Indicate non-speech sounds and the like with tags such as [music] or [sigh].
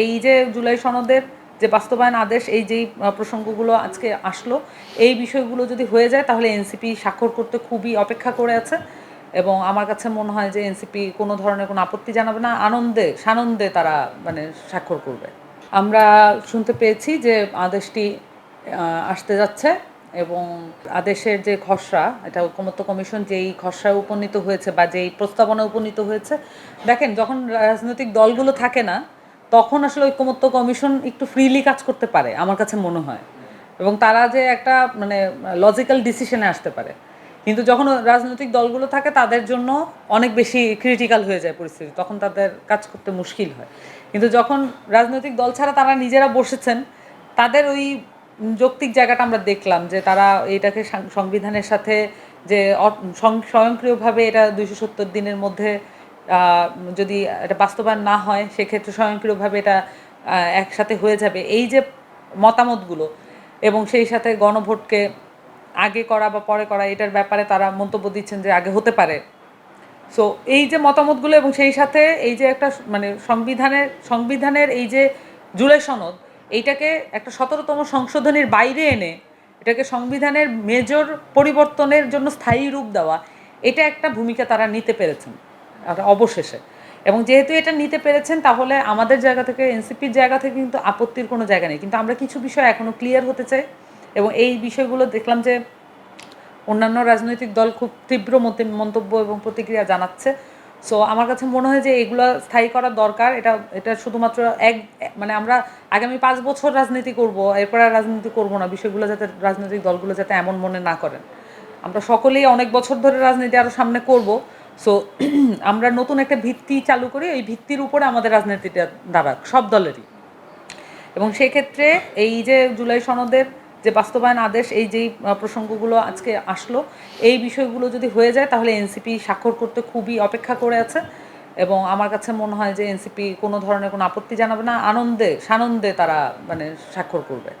এই যে জুলাই সনদের যে বাস্তবায়ন আদেশ, এই যেই প্রসঙ্গগুলো আজকে আসলো, এই বিষয়গুলো যদি হয়ে যায়, তাহলে এনসিপি স্বাক্ষর করতে খুবই অপেক্ষা করে আছে এবং আমার কাছে মনে হয় যে এনসিপি কোনো ধরনের কোনো আপত্তি জানাবে না, আনন্দে, সানন্দে তারা মানে স্বাক্ষর করবে। আমরা শুনতে পেয়েছি যে আদেশটি আসতে যাচ্ছে এবং আদেশের যে খসড়া, এটা ঐকমত্য কমিশন যেই খসড়ায় উপনীত হয়েছে বা যেই প্রস্তাবনা উপনীত হয়েছে, দেখেন যখন রাজনৈতিক দলগুলো থাকে না তখন আসলে ঐকমত্য কমিশন একটু ফ্রিলি কাজ করতে পারে, আমার কাছে মনে হয়। এবং তারা যে একটা মানে লজিক্যাল ডিসিশনে আসতে পারে। কিন্তু যখন রাজনৈতিক দলগুলো থাকে, তাদের জন্য অনেক বেশি ক্রিটিক্যাল হয়ে যায় পরিস্থিতি। তখন তাদের কাজ করতে মুশকিল হয়। কিন্তু যখন রাজনৈতিক দল ছাড়া তারা নিজেরা বসেছেন, তাদের ওই যৌক্তিক জায়গাটা আমরা দেখলাম যে তারা এটাকে সংবিধানের সাথে যে স্বয়ংক্রিয়ভাবে এটা দুইশো সত্তর দিনের মধ্যে যদি এটা বাস্তবায়ন না হয়, সেক্ষেত্রে স্বয়ংক্রিয়ভাবে এটা একসাথে হয়ে যাবে। এই যে মতামতগুলো এবং সেই সাথে গণভোটকে আগে করা বা পরে করা, এটার ব্যাপারে তারা মন্তব্য দিচ্ছেন যে আগে হতে পারে। সো এই যে মতামতগুলো এবং সেই সাথে এই যে একটা মানে সংবিধানের সংবিধানের এই যে জুলাই সনদ, এইটাকে একটা সতেরোতম সংশোধনীর বাইরে এনে এটাকে সংবিধানের মেজর পরিবর্তনের জন্য স্থায়ী রূপ দেওয়া, এটা একটা ভূমিকা তারা নিতে পেরেছেন। আর অবশেষে। এবং যেহেতু এটা নিতে পেরেছেন, তাহলে আমাদের জায়গা থেকে, এনসিপির জায়গা থেকে কিন্তু আপত্তির কোনো জায়গা নেই। কিন্তু আমরা কিছু বিষয় এখনও ক্লিয়ার হতে চাই এবং এই বিষয়গুলো দেখলাম যে অন্যান্য রাজনৈতিক দল খুব তীব্র মন্তব্য এবং প্রতিক্রিয়া জানাচ্ছে। সো আমার কাছে মনে হয় যে এগুলো স্থায়ী করা দরকার। এটা এটা শুধুমাত্র এক মানে আমরা আগামী পাঁচ বছর রাজনীতি করব, এরপর আর রাজনীতি করব না। বিষয়গুলো যাতে, রাজনৈতিক দলগুলো যাতে এমন মনে না করেন। আমরা সকলেই অনেক বছর ধরে রাজনীতি আরও সামনে করব। সো [clears throat] আমরা নতুন একটা ভিত্তি চালু করি এই ভিত্তির উপরে আমাদের রাজনীতিটা দাঁড়াক, সব দলেরই। এবং সেক্ষেত্রে এই যে জুলাই সনদের যে বাস্তবায়ন আদেশ, এই যেই প্রসঙ্গগুলো আজকে আসলো, এই বিষয়গুলো যদি হয়ে যায়, তাহলে এনসিপি স্বাক্ষর করতে খুবই অপেক্ষা করে আছে। এবং আমার কাছে মনে হয় যে এনসিপি কোনো ধরনের কোনো আপত্তি জানাবে না, আনন্দে, সানন্দে তারা মানে স্বাক্ষর করবে।